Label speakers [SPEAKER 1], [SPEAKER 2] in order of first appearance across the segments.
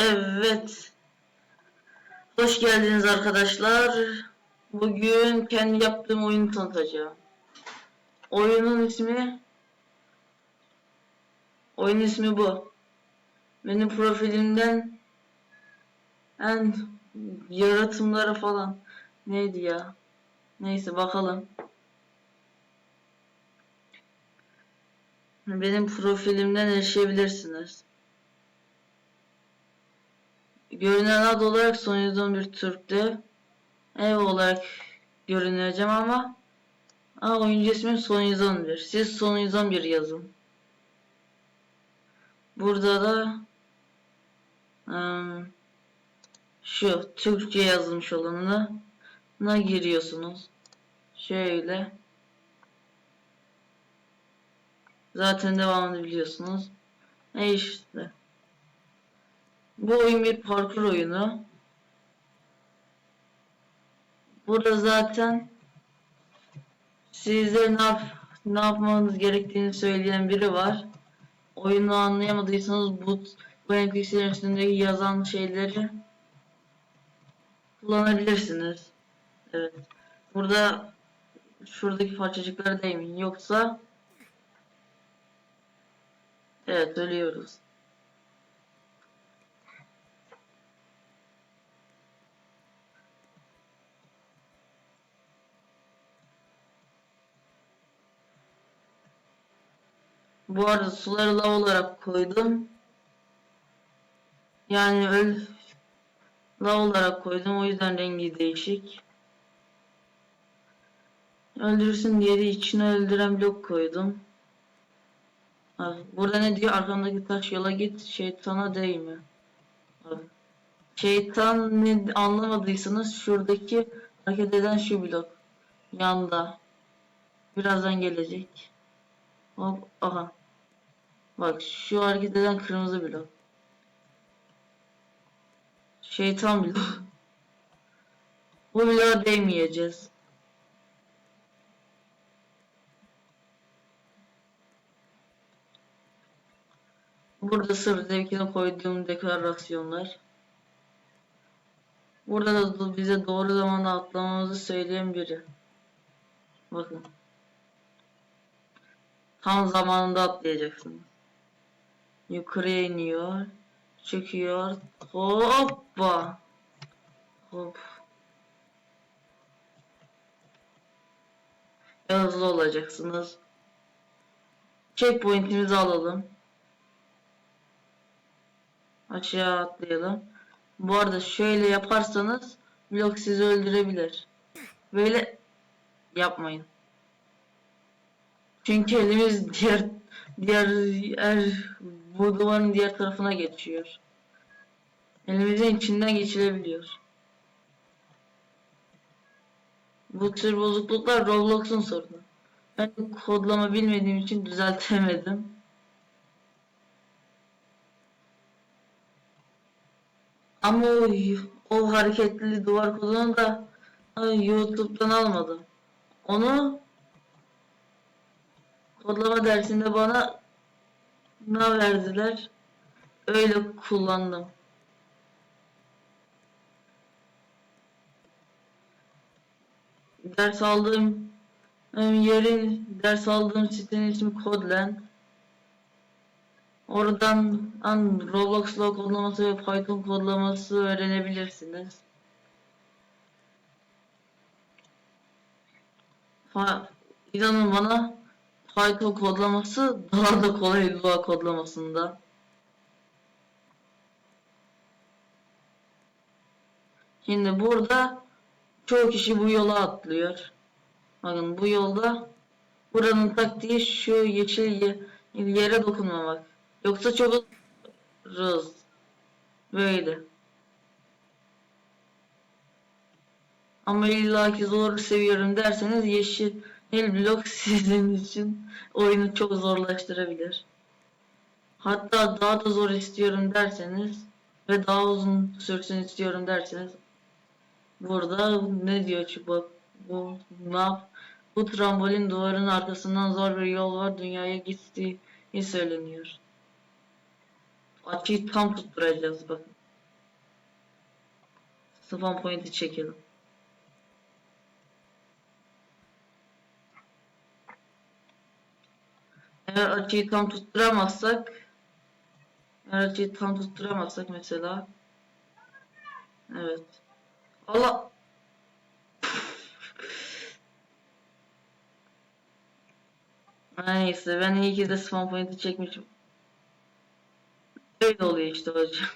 [SPEAKER 1] Evet. Hoş geldiniz arkadaşlar. Bugün kendi yaptığım oyunu tanıtacağım. Oyunun ismi Oyun ismi bu. Benim profilimden en yaratımları falan neydi ya? Neyse bakalım. Benim profilimden erişebilirsiniz. Görünen ad olarak son 111 Türk'te ev olarak görüneceğim ama Aa, oyuncu ismim son 111. Siz son 111 yazın. Burada da ım, şu Türkçe yazılmış olanına na giriyorsunuz. Şöyle. Zaten devamını biliyorsunuz. E işte. Bu oyun bir parkur oyunu. Burada zaten size ne, yap ne yapmanız gerektiğini söyleyen biri var. Oyunu anlayamadıysanız bu, bu NPC'lerin üstündeki yazan şeyleri kullanabilirsiniz. Evet. Burada şuradaki parçacıklara değmeyin. Yoksa evet ölüyoruz. Bu arada suları lav olarak koydum. Yani öl lav olarak koydum. O yüzden rengi değişik. Öldürürsün diye de içine öldüren blok koydum. Bak, Burada ne diyor? Arkamdaki taş yola git. Şeytana değme. Bak. Şeytan ne anlamadıysanız şuradaki hareket eden şu blok. Yanda. Birazdan gelecek. Hop. Aha. Bak şu hareket eden kırmızı blok. Şeytan blok. Bu bloğa değmeyeceğiz. Burada sırf zevkine koyduğum deklarasyonlar. Burada da bize doğru zamanda atlamamızı söyleyen biri. Bakın. Tam zamanında atlayacaksınız. Yukarıya iniyor. Çıkıyor. Hoppa. Hop. Hızlı olacaksınız. Checkpoint'imizi alalım. Aşağı atlayalım. Bu arada şöyle yaparsanız blok sizi öldürebilir. Böyle yapmayın. Çünkü elimiz diğer diğer er, bu duvarın diğer tarafına geçiyor. Elimizin içinden geçilebiliyor. Bu tür bozukluklar Roblox'un sorunu. Ben kodlama bilmediğim için düzeltemedim. Ama o, o hareketli duvar kodunu da ay, YouTube'dan almadım. Onu kodlama dersinde bana ne verdiler? Öyle kullandım. Ders aldığım yerin ders aldığım sitenin ismi Codland. Oradan an Roblox'la kodlaması ve Python kodlaması öğrenebilirsiniz. Fa İnanın bana Python kodlaması daha da kolay Lua kodlamasında. Şimdi burada çoğu kişi bu yola atlıyor. Bakın bu yolda buranın taktiği şu yeşil ye yere dokunmamak. Yoksa çok hızlı. Böyle. Ama illaki zor seviyorum derseniz yeşil blok sizin için oyunu çok zorlaştırabilir. Hatta daha da zor istiyorum derseniz ve daha uzun sürsün istiyorum derseniz burada ne diyor şu bak bu ne yap bu trambolin duvarın arkasından zor bir yol var dünyaya gittiği söyleniyor. Açıyı tam tutturacağız bakın. Spawn point'i çekelim. Eğer açıyı tam tutturamazsak eğer açıyı tam tutturamazsak mesela Evet. Allah Neyse ben iyi ki de spawn point'i çekmişim. Öyle oluyor işte hocam.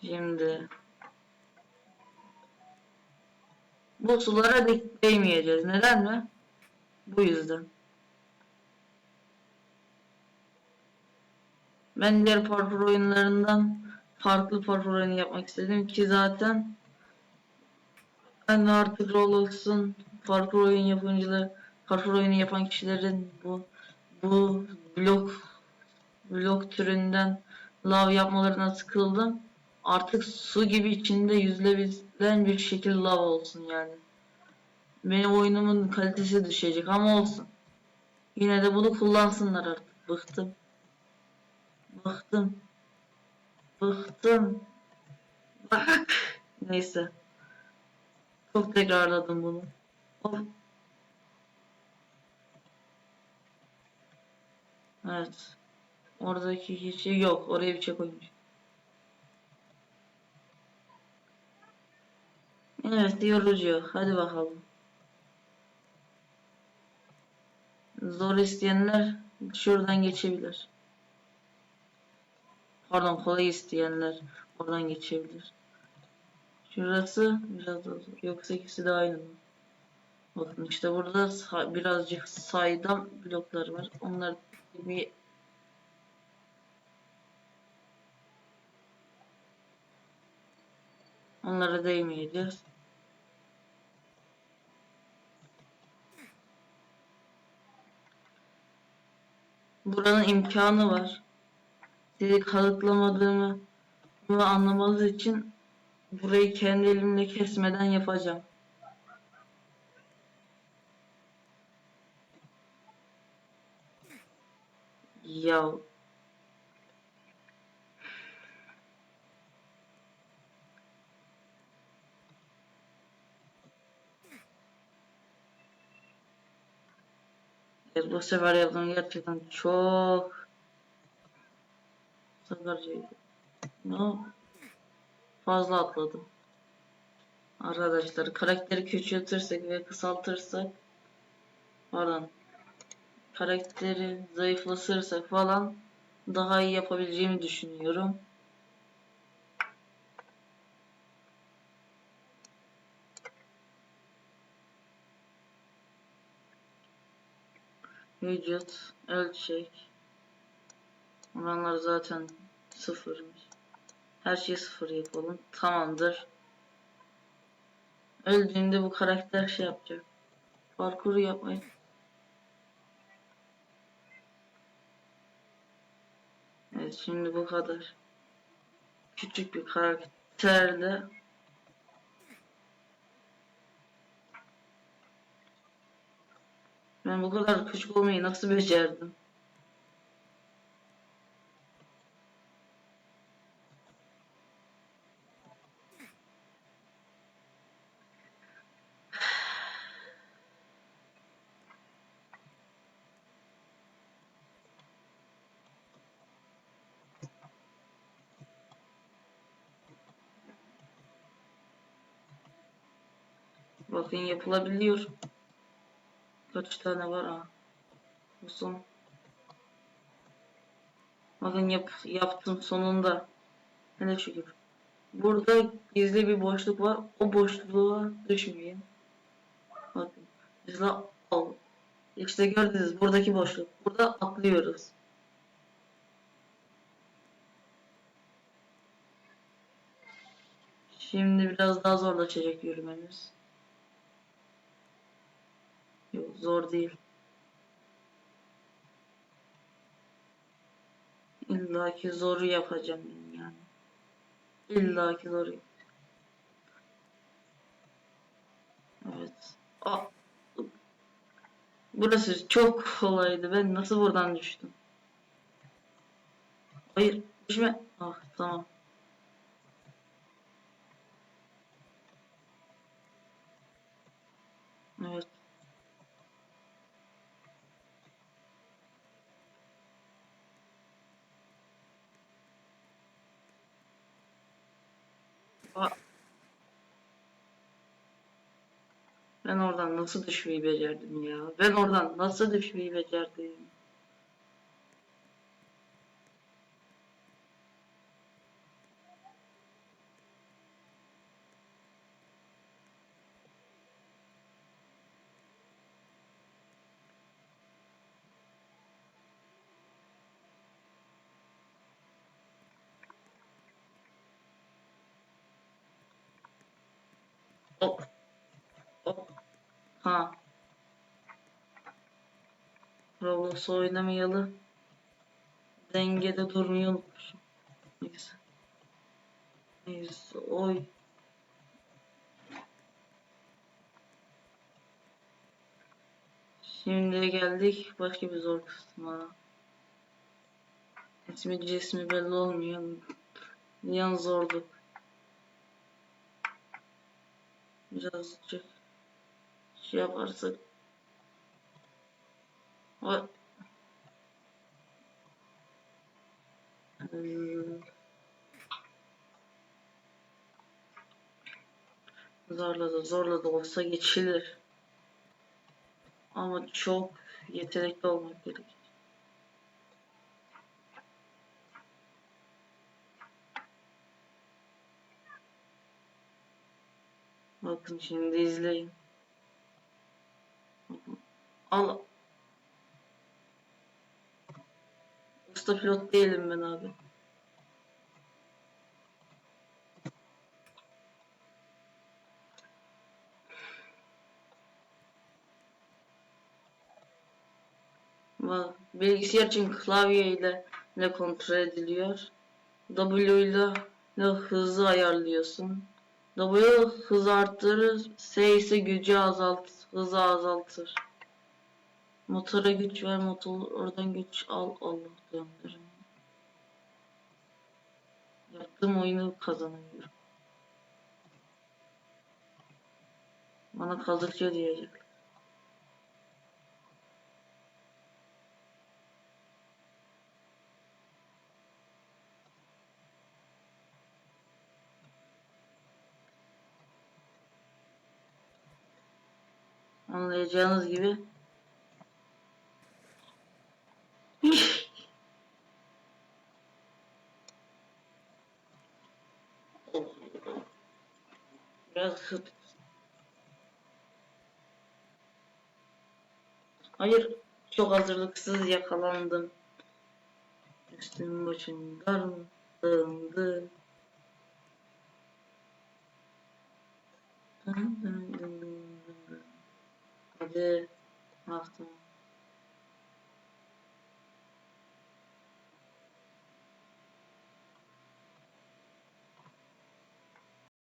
[SPEAKER 1] Şimdi bu sulara dik değmeyeceğiz. Neden mi? Bu yüzden. Ben diğer parkur oyunlarından farklı parkur oyunu yapmak istedim ki zaten ben artık Roblox'un parkur oyun yapımcıları parkur oyunu yapan kişilerin bu bu blok blok türünden lav yapmalarına sıkıldım. Artık su gibi içinde yüzülebilen bir şekil lav olsun yani. Benim oyunumun kalitesi düşecek ama olsun. Yine de bunu kullansınlar artık. Bıktım. Bıktım. Bıktım. Bak. Neyse. Çok tekrarladım bunu. Of. Evet. Oradaki kişi yok. Oraya bir şey koymuş. Evet yorucu. Hadi bakalım. Zor isteyenler şuradan geçebilir. Pardon kolay isteyenler oradan geçebilir. Şurası biraz zor. Yoksa ikisi de aynı mı? Bakın işte burada sa- birazcık saydam bloklar var. Onlar bir Onlara değmeyeceğiz. Buranın imkanı var. Sizi kanıtlamadığımı anlamanız için burayı kendi elimle kesmeden yapacağım. Ya bu sefer yaptığım gerçekten çok sakarcaydı. No. Fazla atladım. Arkadaşlar karakteri küçültürsek ve kısaltırsak pardon karakteri zayıflatırsak falan daha iyi yapabileceğimi düşünüyorum. Vücut, ölçek. Oranlar zaten sıfırmış. Her şeyi sıfır yapalım. Tamamdır. Öldüğünde bu karakter şey yapacak. Parkuru yapmayı. Evet şimdi bu kadar. Küçük bir karakterle Ben bu kadar küçük olmayı nasıl becerdim? Bakın yapılabiliyor. Kaç tane var ha? Bu son. Bakın yap, yaptım sonunda. Hele şükür. Burada gizli bir boşluk var. O boşluğa düşmeyin. Bakın. Mesela al. İşte gördünüz buradaki boşluk. Burada atlıyoruz. Şimdi biraz daha zorlaşacak yürümemiz. Yok zor değil. İlla ki zoru yapacağım yani. İlla ki zoru yapacağım. Evet. Aa, burası çok kolaydı. Ben nasıl buradan düştüm? Hayır. Düşme. Ah tamam. Evet. Ben oradan nasıl düşmeyi becerdim ya? Ben oradan nasıl düşmeyi becerdim? Hop. Hop. Ha. Roblox oynamayalı. Dengede durmayı unutmuşum. Neyse. Neyse. Oy. Şimdi geldik başka bir zor kısma. İsmi cismi belli olmuyor. Yan zorluk. Birazcık şey yaparsak. Hmm. Zorla da zorla da olsa geçilir. Ama çok yetenekli olmak gerekir. Bakın şimdi izleyin. Al. Usta pilot değilim ben abi. Bilgisayar için klavye ile ne kontrol ediliyor. W ile ne hızı ayarlıyorsun. W hızı arttırır, S ise gücü azalt, hızı azaltır. Motora güç ver, motor oradan güç al, Allah döndürün. Yaptığım oyunu kazanıyorum. Bana kaldıkça diyecek. Anlayacağınız gibi Biraz hızlı. Hayır, çok hazırlıksız yakalandım. Üstüm başım darım, dağındı. Hadi, baktım.